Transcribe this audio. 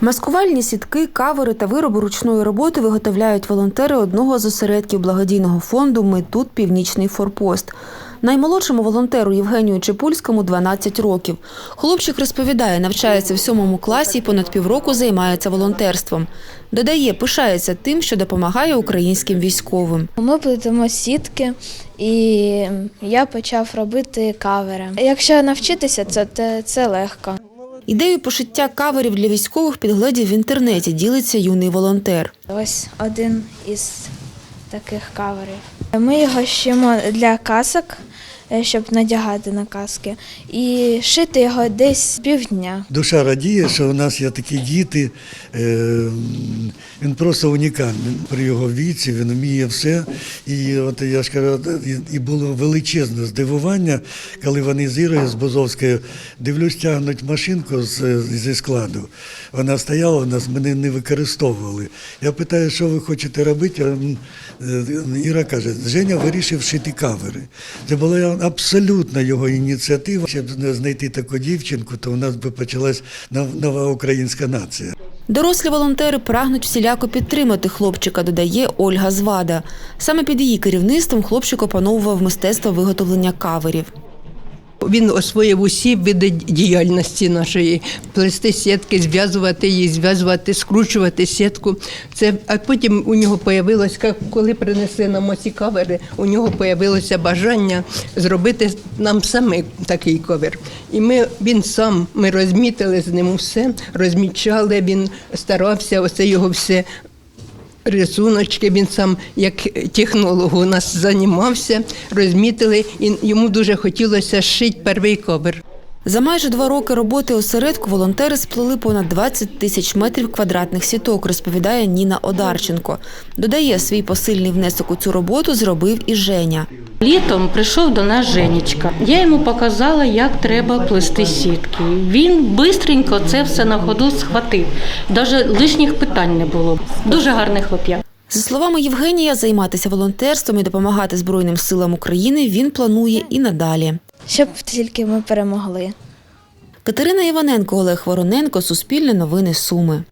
Маскувальні сітки, кавери та вироби ручної роботи виготовляють волонтери одного з осередків благодійного фонду Ми тут північний форпост. Наймолодшому волонтеру Євгенію Чепульському 12 років. Хлопчик розповідає, навчається в сьомому класі і понад півроку займається волонтерством. Додає, пишається тим, що допомагає українським військовим. Ми плетемо сітки, і я почав робити кавери. Якщо навчитися, це, це, це легко. Ідею пошиття каверів для військових підгледів в інтернеті ділиться юний волонтер. Ось один із таких каверів. Ми його шимо для касок, щоб надягати на каски, і шити його десь півдня. Душа радіє, що у нас є такі діти. Е, Він просто унікальний. При його віці він вміє все. І от я ж кажу, і- було величезне здивування, коли вони з Ірою з Бозовською дивлюсь, тягнуть машинку з, зі складу. Вона стояла у нас, мене не використовували. Я питаю, що ви хочете робити? Е, Іра каже, Женя вирішив шити кавери. Це була абсолютно його ініціатива. Щоб знайти таку дівчинку, то у нас би почалась нова українська нація. Дорослі волонтери прагнуть всіляко підтримати хлопчика, додає Ольга Звада. Саме під її керівництвом хлопчик опановував мистецтво виготовлення каверів. Він освоїв усі види діяльності нашої плести сітки, зв'язувати її, зв'язувати, скручувати сітку. Це а потім у нього появилось, як- коли принесли нам оці кавери, у нього появилося бажання зробити нам саме такий ковер. І ми він сам ми розмітили з ним усе, розмічали. Він старався, оце його все рисуночки. Він сам як технолог у нас займався, розмітили, і йому дуже хотілося шити перший ковер. За майже два роки роботи осередку волонтери сплели понад 20 тисяч метрів квадратних сіток, розповідає Ніна Одарченко. Додає, свій посильний внесок у цю роботу зробив і Женя. Літом прийшов до нас Женечка. Я йому показала, як треба плести сітки. Він швидко це все на ходу схватив. Навіть лишніх питань не було. Дуже гарний хлоп'я. За словами Євгенія, займатися волонтерством і допомагати Збройним силам України він планує і надалі. Щоб тільки ми перемогли. Катерина Іваненко, Олег Вороненко, Суспільне новини Суми.